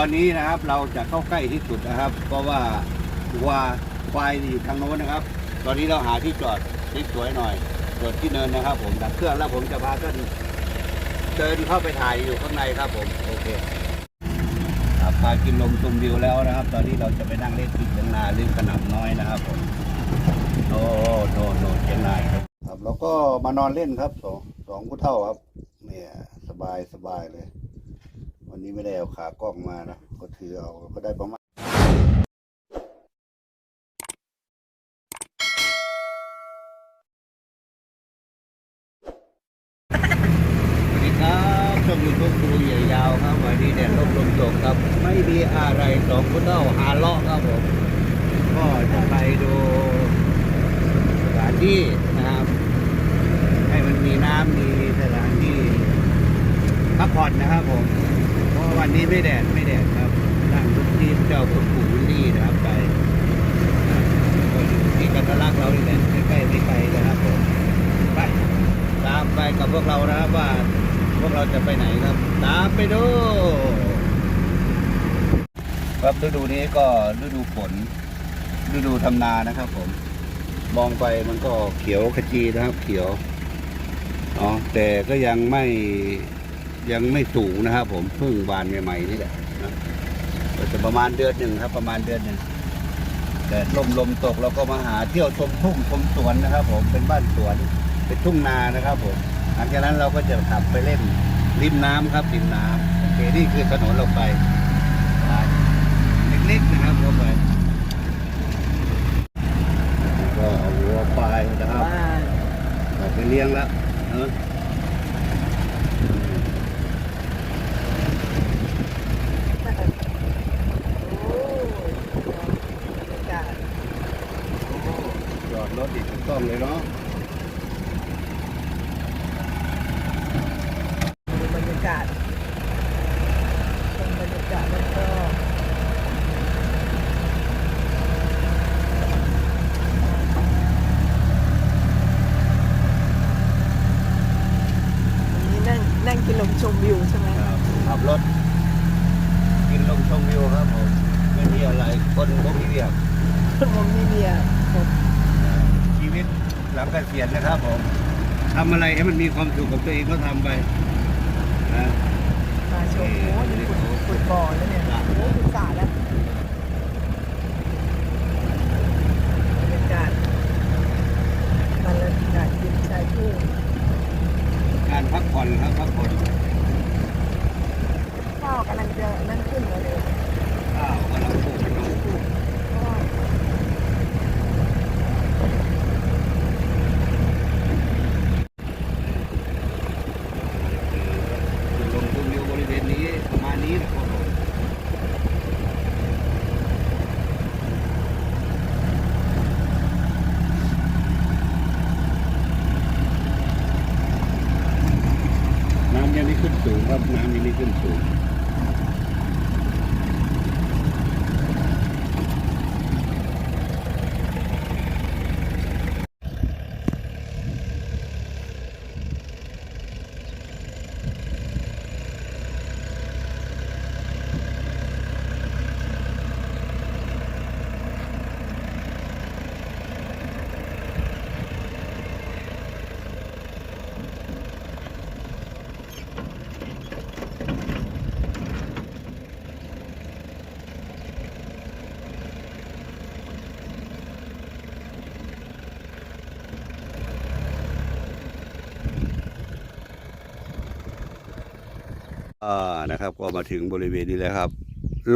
อนนี้นะครับเราจะเข้าใกล้ที่สุดนะครับ เพราะว่าวัวควายอยู่ทางโน้นนะครับ ตอนนี้เราหาที่จอดสวยๆหน่อยจอดที่เนินนะครับ ผมดับเครื่องแล้วผมจะพาท่านเดินเข้าไปถ่ายอยู่ข้างในครับผมโอเคครับพากินลมชมวิวแล้วนะครับ ตอนนี้เราจะไปนั่งเล่นที่เชียงนาริมขนาน้อยนะครับผมโอ้โนโนเชียงนายครับครับแล้วก็มานอนเล่นครับสองสองผู้เท่าครับเนี่ยสบายสบายเลย วันนี้ไม่ได้เอาขากล้องมานะ ก็ถือเอาก็ได้ประมาณสวัสดีครับช่องยูทูบครูใหญ่ยาวครับวันนี้แดดร่มลมตกครับ ไม่มีอะไรสองคนเท่าหาเลาะครับผมก็จะไปดูสถานที่นะครับ ให้มันมีน้ำมีสถานที่พักผ่อนนะครับผม วันนี้ไม่แดดไม่แดดครับนั่งรถที่เจ้าคุณปู่วิลลี่นะครับไปอยู่ที่กันทะลักเรานี่แหละไม่ใกล้ไม่ไกลนะครับผมไปตามไปกับพวกเรานะครับว่าพวกเราจะไปไหนครับ ตามไปดู ครับฤดูนี้ก็ฤดูฝนฤดูทำนานะครับ ผมมองไปมันก็เขียวขจีนะครับ เขียวอ๋อแต่ก็ยังไม่ ยังไม่สูงนะครับ ผมเพิ่งบานใหม่ๆนี่แหละนะก็จะประมาณเดือนหนึ่งครับ ประมาณเดือนหนึ่งแดดลมลมตกเราก็มาหาเที่ยวชมทุ่งชมสวนนะครับ ผมเป็นบ้านสวนเป็นทุ่งนานะครับ ผมหลังจากนั้นเราก็จะขับไปเล่นริมน้ำครับริมน้ำโอเคนี่คือถนนเราไปเล็กๆนะครับเราไปก็เอาวัวควายนะครับออกไปเลี้ยงแล้วเออ จอด รถอีกถูกต้องเลยเนาะ บรรยากาศชมบรรยากาศแล้วก็วันนี้นั่งนั่งกินลมชมวิวใช่ไหม ครับขับรถ กินลมชมวิวครับผมไม่มีอะไร คนพวกนี้เรียก ผมมีเมียผม ชีวิตหลังเกษียณนะครับผมทำ อะไรให้มันมีความสุขกับตัวเองก็ทำไปนะมาชมโอ้ยขุดขุดบ่อแล้วเนี่ยโอ้ขุดสระแล้วบรรยากาศบรรยากาศริมชายทุ่งการพักผ่อนครับพักผ่อนข้าวกำลังจะนั่นขึ้นแล้วเลย ข้าวกำลังปลูกอยู่ เพราะว่า กินลมชมวิวบริเวณนี้ประมาณนี้นะครับผมน้ำยังไม่ขึ้นสูงครับ น้ำยังไม่ขึ้นสูง อ่านะครับก็มาถึงบริเวณนี้แล้วครับ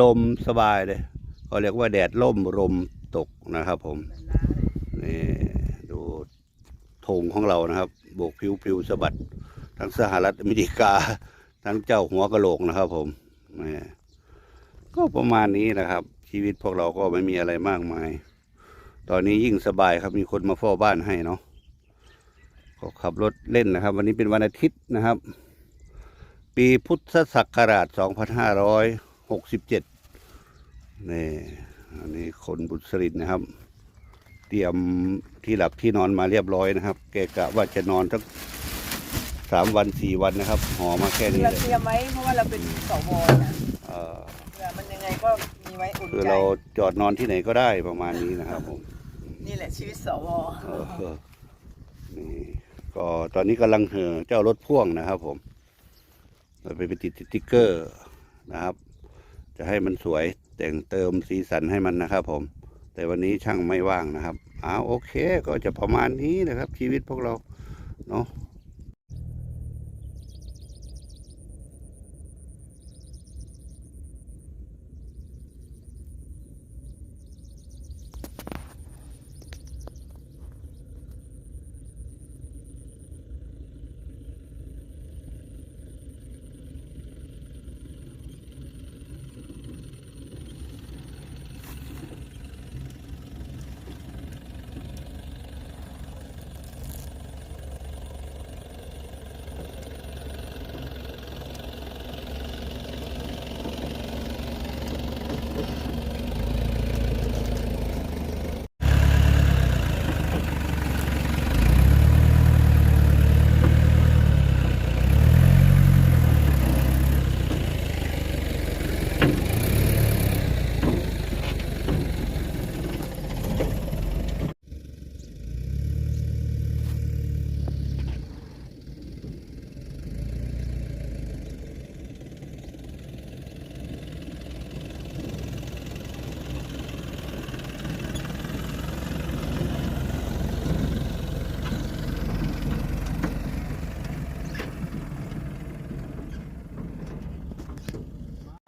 ลมสบายเลยเขาเรียกว่าแดดล่มลมตกนะครับ ผมนี่ดูธงของเรานะครับโบกผิวผิวสะบัด ทั้งสหรัฐอเมริกา ทั้งเจ้าหัวกะโหลกนะครับ ผมนี่ก็ประมาณนี้นะครับ ชีวิตพวกเราก็ไม่มีอะไรมากมาย ตอนนี้ยิ่งสบายครับมีคนมาเฝ้าบ้านให้เนาะก็ขับรถเล่นนะครับ วันนี้เป็นวันอาทิตย์นะครับ ปีพุทธศักราช 2567 นี่ อันนี้คนบุตรินนะครับ เตรียมที่หลับที่นอนมาเรียบร้อยนะครับ แกกะว่าจะนอนสักสามวันสี่วันนะครับหอมาแค่นี้เราเลยเตรียมไว้เพราะว่าเราเป็นสวนะเอ่อเผื่อมันก็มีไว้อุ่นคือใจ เราจอดนอนที่ไหนก็ได้ประมาณนี้นะครับผม นี่แหละชีวิตสวเออนี่ก็ตอนนี้กำลังเห่อเจ้ารถพ่วงนะครับผม เราไปติดสติ๊กเกอร์นะครับ จะให้มันสวยแต่งเติมสีสันให้มันนะครับ ผม แต่วันนี้ช่างไม่ว่างนะครับอ้าวโอเค ก็จะประมาณนี้นะครับ ชีวิตพวกเราเนาะ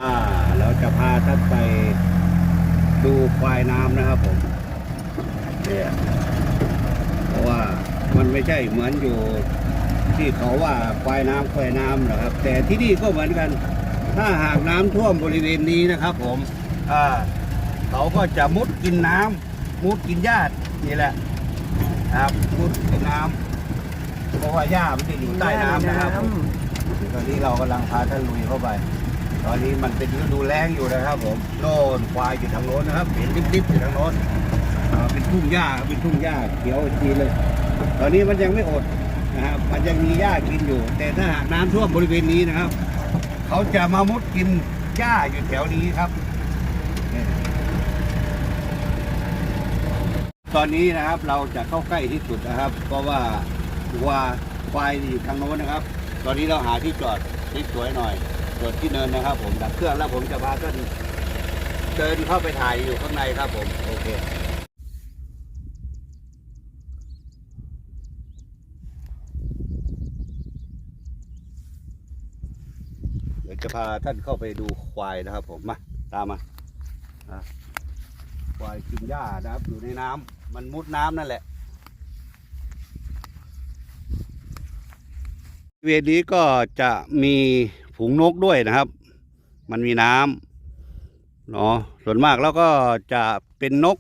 อ่าเราจะพาท่านไปดูควายน้ำนะครับผมเนี่ยเพราะว่ามันไม่ ใช่เหมือนอยู่ที่เขาว่าควายน้ำควายน้ำนะครับ แต่ที่นี่ก็เหมือนกัน ถ้าหากน้ำท่วมบริเวณนี้นะครับ ผมอ่าเขาก็จะมุดกินน้ำมุดกินหญ้านี่แหละครับมุดกินน้ำเพราะว่าหญ้ามันจะอยู่ใต้น้ำนะครับผมตอนนี้เรากำลังพาท่านลุยเข้าไป ตอนนี้มันเป็นฤดูแล้งอยู่นะครับ ผมโน่นควายอยู่ทางโน้นนะครับ เห็นดิบๆอยู่ทางโน้นอ่าเป็นทุ่งหญ้าเป็นทุ่งหญ้าเขียวทีเลย ตอนนี้มันยังไม่อดนะครับมันยังมีหญ้ากินอยู่ แต่ถ้าหากน้ำท่วมบริเวณนี้นะครับ เขาจะมามุดกินหญ้าอยู่แถวนี้ครับ ตอนนี้นะครับเราจะเข้าใกล้ที่สุดนะครับ เพราะว่าวัวควายอยู่ทางโน้นนะครับ ตอนนี้เราหาที่จอดที่สวยหน่อยจอดที่เนินนะครับ ผมดับเครื่องแล้วผมจะพาท่านเดินเข้าไปถ่ายอยู่ข้างในครับผมโอเค ดี๋ยวจะพาท่านเข้าไปดูควายนะครับ ผมมาตามมาควายกินหญ้านะครับ อยู่ในน้ำมันมุดน้ำนั่นแหละเวณนี้ก็จะมีฝูงนกด้วยนะครับ มันมีน้ำเนาะส่วนมากแล้วก็จะเป็นนก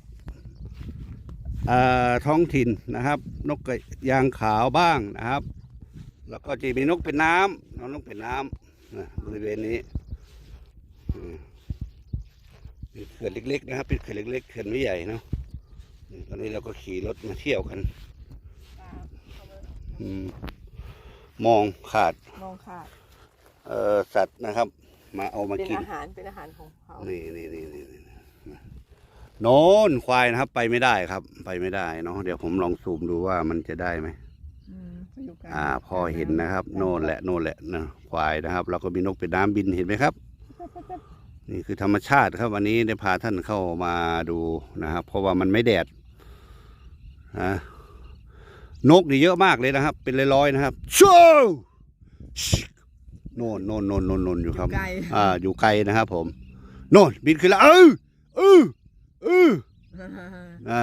ท้องถิ่นนะครับ นกกระยางขาวบ้างนะครับ แล้วก็จะมีนกเป็นน้ำนกเป็นน้ำ บริเวณนี้อืมเป็นเขื่อนเล็กๆนะครับเป็นเขื่อนเล็กๆเขื่อนไม่ใหญ่เนาะนี่ตอนนี้เราก็ขี่รถมาเที่ยวกันอืมมองขาดมองขาดเอ่อสัตว์นะครับ มาเอามาเป็นกินอาหารเป็นอาหารของเขานี่นี่นี่นี่นี่โน้นควายนะครับ ไปไม่ได้ครับ ไปไม่ได้เนาะเดี๋ยวผมลองซูมดูว่ามันจะได้ไหม อืมเขาอยู่กลางอ่าพอเห็นนะครับ โน่นแหละโน่นแหละนะควายนะครับเราก็มีนกเป็นน้ำบินเห็นไหมครับ นี่คือธรรมชาติครับวันนี้ได้พาท่านเข้ามาดูนะครับ เพราะว่ามันไม่แดดนะนกนี่เยอะมากเลยนะครับ เป็นร้อยๆนะครับชูโน่นโน่นโน่นโน่นโน่นอยู่ครับไกลอ่า อยู่ไกลนะครับผม โน่นบินขึ้นแล้วเออเออเอออ่า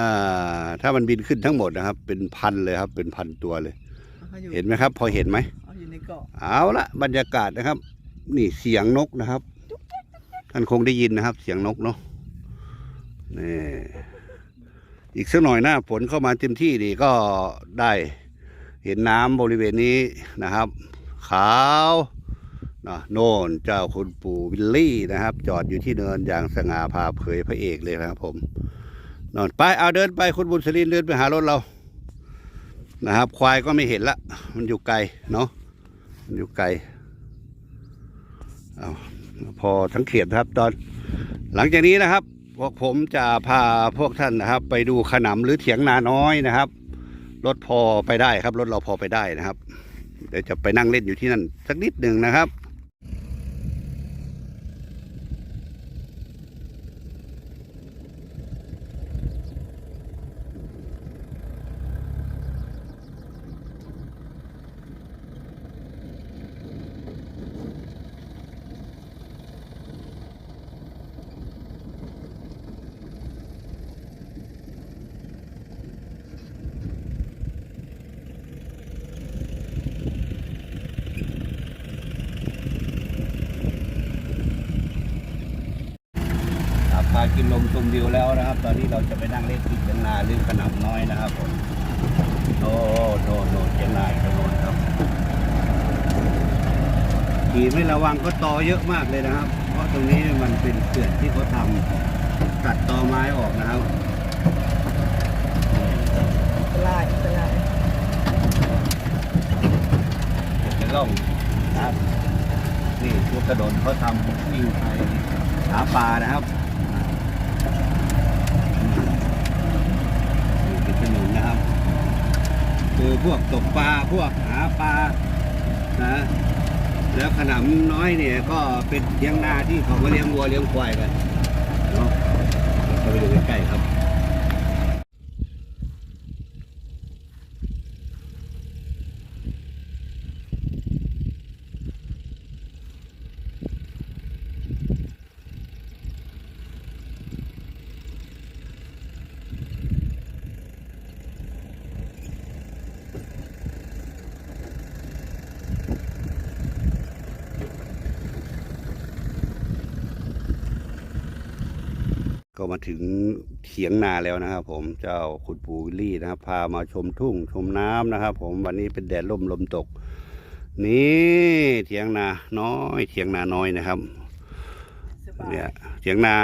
ถ้ามันบินขึ้นทั้งหมดนะครับ เป็นพันเลยครับ เป็นพันตัวเลย เขาอยู่เห็นไหมครับ พอเห็นไหมเขาอยู่ในเกาะเอาละบรรยากาศนะครับ นี่เสียงนกนะครับท่านคงได้ยินนะครับ เสียงนกเนาะนี่อีกสักหน่อยหน้าฝนเข้ามาเต็มที่ดีก็ได้เห็นน้ำบริเวณนี้นะครับ ขาวนะโน่นเจ้าคุณปู่วิลลี่นะครับ จอดอยู่ที่เนินอย่างสง่าผ่าเผยพระเอกเลยนะครับผมนอนไปเอาเดินไปคุณบุญสลินเดินไปหารถเรา นะครับ ควายก็ไม่เห็นละ มันอยู่ไกลเนาะมันอยู่ไกลเอาพอทั้งเขียนะครับ ตอน หลังจากนี้นะครับพวกผมจะพาพวกท่านนะครับ ไปดูขนำหรือเถียงนาน้อยนะครับรถพอไปได้ครับรถเราพอไปได้นะครับเดี๋ยวจะไปนั่งเล่นอยู่ที่นั่นสักนิดหนึ่งนะครับพากินลมชมวิวแล้วนะครับ ตอนนี้เราจะไปนั่งเล่นที่ เชียงนาหรือขนำน้อยนะครับผมโน่โน่โน่เชียงนาอีกโน่นครับขี่ไม่ระวังก็ตอเยอะมากเลยนะครับ เพราะตรงนี้มันเป็นเขื่อนที่เขาทำตัดตอไม้ออกนะครับเป็นไรเป็นไรเป็นร่องนะครับนี่ทุกถนนเขาทำวิ่งไปหาปลานะครับนี่เป็น ถนนนะครับ คือพวกตกปลาพวกหาปลานะแล้วขนำน้อยเนี่ยก็เป็นเลี้ยงนาที่เขามาเลี้ยงวัวเลี้ยงควายกันเนาะเราไปดูใกล้ๆครับ ก็มาถึงเถียงนาแล้วนะครับ ผมเจ้าคุณปู่วิลลี่นะครับ พามาชมทุ่งชมน้ำนะครับ ผมวันนี้เป็นแดดลมลมตก นี่เถียงนาน้อยเถียงนาน้อยนะครับเนี่ยเถียงนา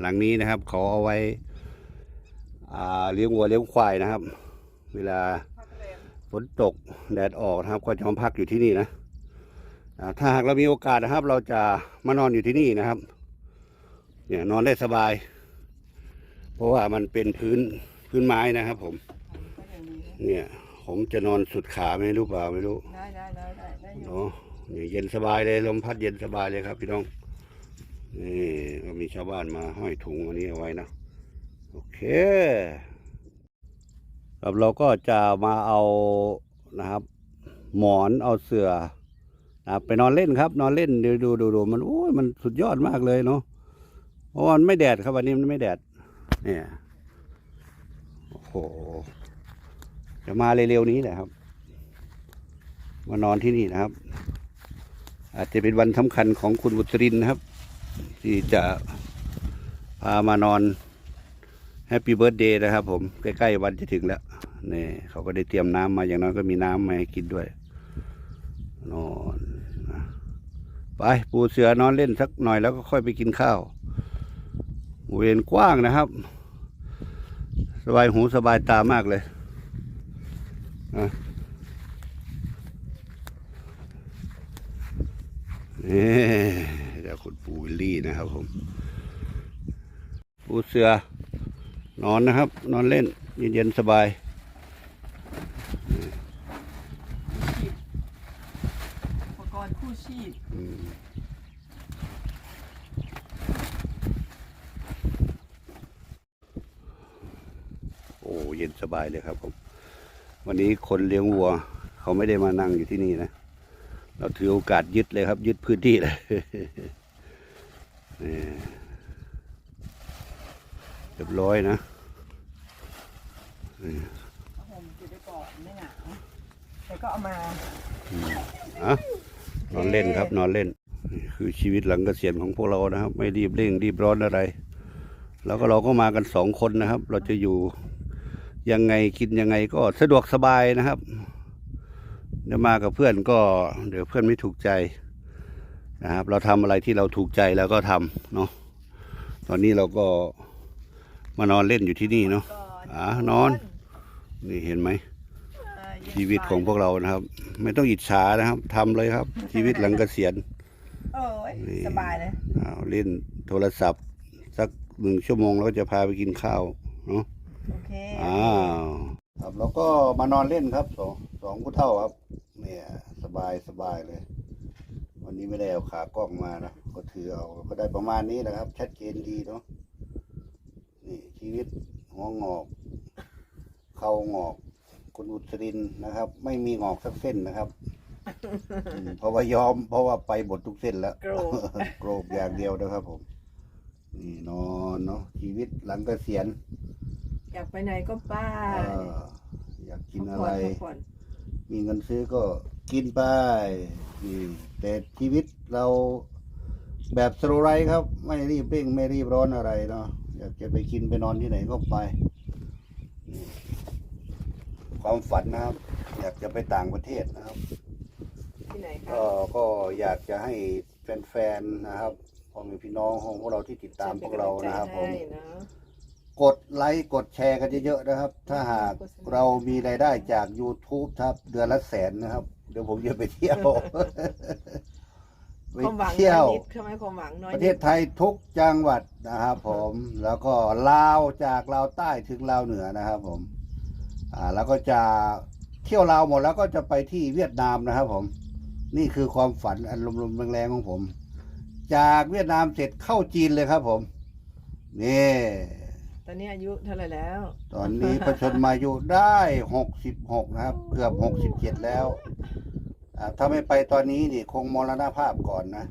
หลังนี้นะครับเขาเอาไว้เลี้ยงวัวเลี้ยงควายนะครับ เวลาฝนตกแดดออกนะครับ ก็จะมาพักอยู่ที่นี่นะถ้าหากเรามีโอกาสนะครับ เราจะมานอนอยู่ที่นี่นะครับ เนี่ยนอนได้สบาย เพราะว่ามันเป็นพื้นพื้นไม้นะครับผมก็ยังดีนะเนี่ย ผมจะนอนสุดขาไม่รู้เปล่าไม่รู้ได้ได้ได้ได้ได้อยู่เนาะเนี่ยเย็นสบายเลยลมพัดเย็นสบายเลยครับพี่น้องนี่ก็มีชาวบ้านมาห้อยถุงอันนี้เอาไว้นะโอเคครับเราก็จะมาเอานะครับ หมอนเอาเสือนะครับไปนอนเล่นครับ นอนเล่นดูดูดูดูมันโอ้ยมันสุดยอดมากเลยเนาะเพราะว่ามันไม่แดดครับวันนี้มันไม่แดด เนี่ย โอ้โห จะมาเร็วๆนี้แหละครับ มานอนที่นี่นะครับ อาจจะเป็นวันสำคัญของคุณบุตรินนะครับ ที่จะพามานอนแฮปปี้เบิร์ดเดย์นะครับ ผมใกล้ๆวันจะถึงแล้วนี่เขาก็ได้เตรียมน้ำมาอย่างน้อยก็มีน้ำมาให้กินด้วย นอน ไปปูเสือนอนเล่นสักหน่อยแล้วก็ค่อยไปกินข้าว เวนกว้างนะครับ สบายหูสบายตามากเลยนี่เดี๋ยวคุณปูวิลลี่นะครับผม ปูเสือนอนนะครับ นอนเล่น เย็นๆสบาย อุปกรณ์คู่ชีพ อืมโอ้เย็นสบายเลยครับผม วันนี้คนเลี้ยงวัว เขาไม่ได้มานั่งอยู่ที่นี่นะ เราถือโอกาสยึดเลยครับ ยึดพื้นที่เลยนี่เรียบร้อยนะเอาห่มติดไปก่อนไม่หนาวแต่ก็เอามาอะนอนเล่นครับ นอนเล่นนี่คือชีวิตหลังเกษียณของพวกเรานะครับ ไม่รีบเร่งรีบร้อนอะไร แล้วก็เราก็มากันสองคนนะครับ เราจะอยู่ ยังไงกินยังไงก็สะดวกสบายนะครับเดี๋ยวมากับเพื่อนก็เดี๋ยวเพื่อนไม่ถูกใจนะครับ เราทำอะไรที่เราถูกใจแล้วก็ทำเนาะตอนนี้เราก็มานอนเล่นอยู่ที่นี่เนาะก่อนอ่านอน นี่เห็นไหมอ่าเย็นชีวิตของพวกเรานะครับ ไม่ต้องอิจฉานะครับทำเลยครับ ชีวิตหลังเกษียณโอ้ยนี่สบายเลยอ้าวเล่นโทรศัพท์หนึ่งชั่วโมงเราจะพาไปกินข้าวเนาะ โอเคอ้าวครับแล้วก็มานอนเล่นครับสองสองผู้เท่าครับ เนี่ย สบายสบายเลย วันนี้ไม่ได้เอาขากล้องมานะก็ถือเอาก็ได้ประมาณนี้นะครับ ชัดเจนดีเนาะนี่ชีวิตหัวงอกเข่างอก คุณอุตรินทร์นะครับ ไม่มีงอกสักเส้นนะครับอืมเพราะว่ายอม เพราะว่าไปหมดทุกเส้นแล้ว โกรธ โกรบอย่างเดียวนะครับผม นี่นอนเนาะชีวิตหลังเกษียณ อยากไปไหนก็ไป้าเอออยากกินอะไร พักผ่อนมีเงินซื้อก็กินไปนี่แต่ชีวิตเราแบบสโลไลฟ์ครับ ไม่รีบเร่งไม่รีบร้อนอะไรเนาะอยากจะไปกินไปนอนที่ไหนก็ไปนี่ความฝันนะครับ อยากจะไปต่างประเทศนะครับที่ไหนคะก็ก็อยากจะให้แฟนๆนะครับพ่อแม่พี่น้องของพวกเราที่ติดตามพวกเรานะครับผมให้นะ กดไลค์กดแชร์กันเยอะๆนะครับ ถ้าหากเรามีรายได้จาก YouTube ครับเดือนละแสนนะครับ เดี๋ยวผมจะไปเที่ยวไปความหวังเที่ยวน้อยนิดทำไมความหวังน้อยประนิเทดศไทยทุกจังหวัดนะครับผมแล้วก็ลาวจากลาวใต้ถึงลาวเหนือนะครับ ผม อ่า แล้วก็จะเที่ยวลาวหมดแล้วก็จะไปที่เวียดนามนะครับ ผม นี่คือความฝันอันลมๆแรงๆของผม จากเวียดนามเสร็จเข้าจีนเลยครับ ผมนี่ ตอนนี้อายุเท่าไหร่แล้ว ตอนนี้ประชนมายุได้หกสิบหกนะครับ เกือบหกสิบเจ็ดแล้วอ่าถ้าไม่ไปตอนนี้นี่คงมรณภาพก่อนนะ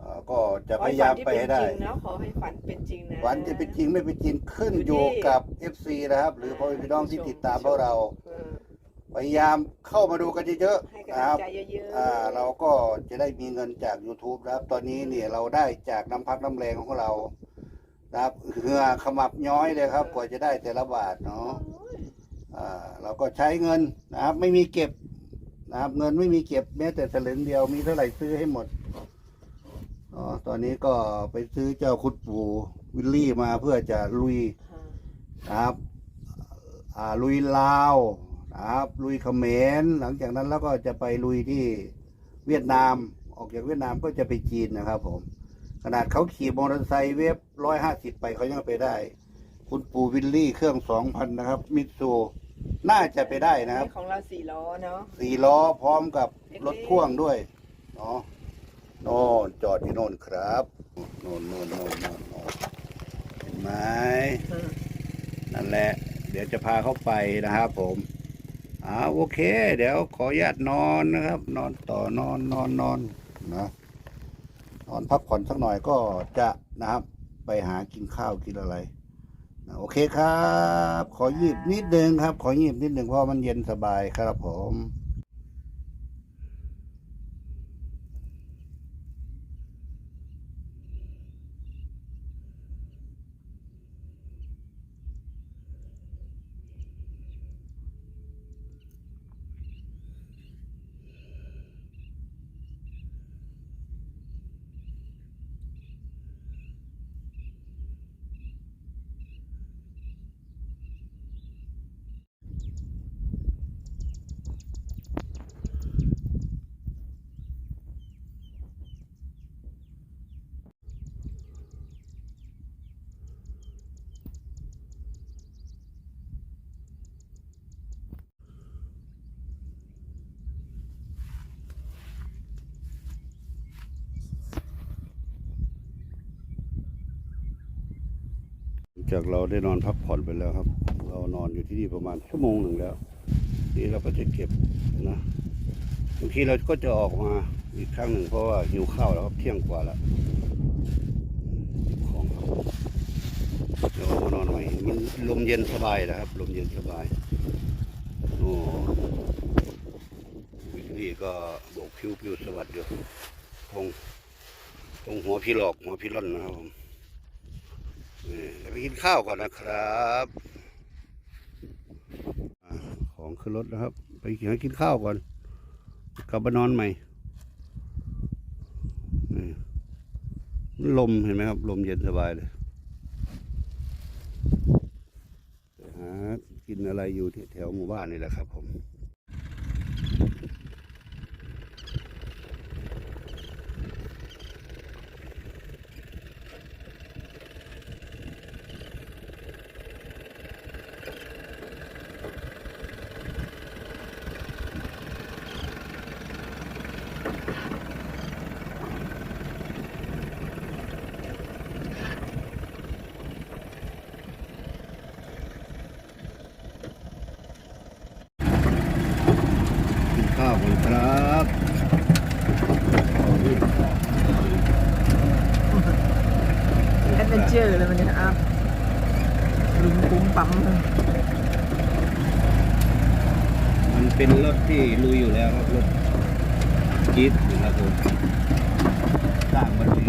อ่าก็จะพยายามไปให้ได้ ขอให้ฝันที่เป็นจริงนะขอให้ฝันเป็นจริงนะวันจะเป็นจริงไม่เป็นจริงขึ้นอยู่ที่อยู่กับ FC นะครับ หรือพ่อแม่พี่น้องที่ติดตามพวกเรา เออพยายามเข้ามาดูกันเยอะให้ๆกำนะลัคงรับ ใจเยอะๆอ่าเราก็จะได้มีเงินจาก YouTube นะครับ ตอนนี้เนี่ยเราได้จากน้ำพักน้ำแรงของเรา นะครับเหงือขมับย้อยเลยครับ กว่าจะได้แต่ละบาทเนาะอ่าเราก็ใช้เงินนะครับ ไม่มีเก็บนะครับเงินไม่มีเก็บแม้แต่สลึงเดียวมีเท่าไหร่ซื้อให้หมดอ๋อตอนนี้ก็ไปซื้อเจ้าคุดปูวิลลี่มาเพื่อจะลุยนะครับอ่าลุยลาวนะครับ ลุยเขมรหลังจากนั้นแล้วก็จะไปลุยที่เวียดนาม ออกจากเวียดนามก็จะไปจีนนะครับผม ขนาดเขาขี่มอเตอร์ไซค์เวฟร้อยห้าสิบไปเขายังไปได้ คุณปูวิลลี่เครื่องสองพันนะครับ มิตซูน่าจะไปได้นะครับ ของเราสี่ล้อเนาะสี่ล้อพร้อมกับรถพ่วงด้วยเนาะโน่นจอดที่โน่นครับโน่นโน่นโน่นโน่นโน่นเห็นไหมเออนั่นแหละ เดี๋ยวจะพาเขาไปนะครับผมอ่าโอเค เดี๋ยวขออนุญาตนอนนะครับ นอนต่อนอนนอนนอนนะ นอนพักผ่อนสักหน่อยก็จะนะครับไปหากินข้าวกินอะไรนะโอเคครับ ขอหยิบนิดนึงครับ ขอหยิบนิดนึงเพราะมันเย็นสบายครับผม จากเราได้นอนพักผ่อนไปแล้วครับ เรานอนอยู่ที่นี่ประมาณชั่วโมงหนึ่งแล้วนี่เราก็จะเก็บนะบางทีเราก็จะออกมาอีกครั้งหนึ่งเพราะว่าหิวข้าวแล้วครับเที่ยงกว่าแล้วเก็บของเดี๋ยวมานอนใหม่มันลมเย็นสบายนะครับ ลมเย็นสบายโอ้วิลลี่ก็โบกผิวผิวสวัสดิ์อยู่ตรงตรงหัวพี่หลอกหัวพี่ร่อนนะครับผม ไปกินข้าวก่อนนะครับอของขึ้นรถนะครับ ไปกินกินข้าวก่อน กลับมานอนใหม่ลมเห็นไหมครับ ลมเย็นสบายเลยหากินอะไรอยู่แถวหมู่บ้านนี่แหละครับผม เวนเจอร์เลยมันเนี่ยอะลุมปุ้มปั๊มเลย มันเป็นรถที่ลุยอยู่แล้วครับรถ จี๊ปนะครับผมสร้างมันดี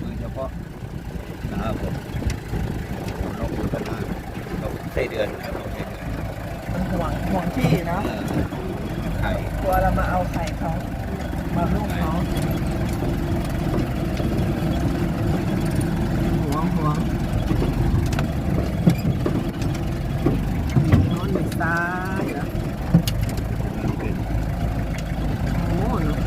โดยเฉพาะนะครับผมนกพัฒนาเขาไส้เดือนนะครับนกไส้เดือน มันห่วงห่วงที่เนาะ เออไข่ กลัวเรามาเอาไข่เขามาลูกเขาห่วงห่วงมีโน้นมีซ้ายเหรอ มันเป็น โอ้โหเนอะ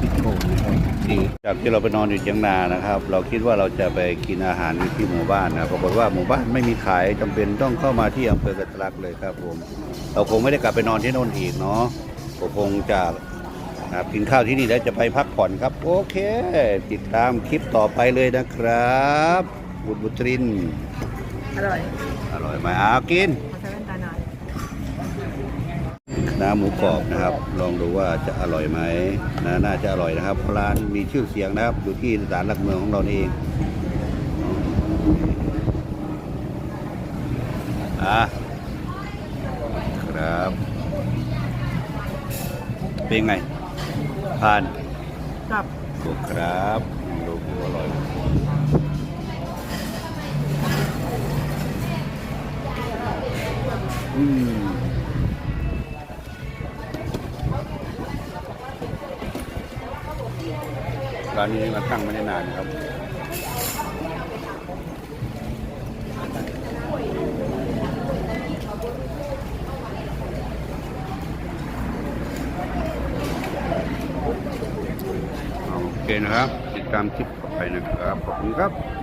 พิโก้นะครับดีจาก ที่เราไปนอนอยู่เชียงนานะครับ เราคิดว่าเราจะไปกินอาหารที่หมู่บ้านนะปรากฏว่าหมู่บ้านไม่มีขายจำเป็นต้องเข้ามาที่อำเภอกระตลักเลยครับผม เราคงไม่ได้กลับไปนอนที่โน่นอีกเนาะก็คงจะนะครับกินข้าวที่นี่แล้วจะไปพักผ่อนครับ โอเค ติดตามคลิปต่อไปเลยนะครับ บุตรบุตริน อร่อย อร่อยไหมอ้าวกิน มาใช้แว่นตาหน่อย น้ำหมูกรอบนะครับ ลองดูว่าจะอร่อยไหมนะน่าจะอร่อยนะครับเพราะร้านมีชื่อเสียงนะครับ อยู่ที่ศาลหลักเมืองของเรานี่เองอะครับ เป็นไงผ่านกับถูกครับดูดูอร่อยอืม ร้านนี้มาตั้งไม่ได้นานครับโอเคนะครับ ติดตามคลิปต่อไปนะครับ ขอบคุณครับ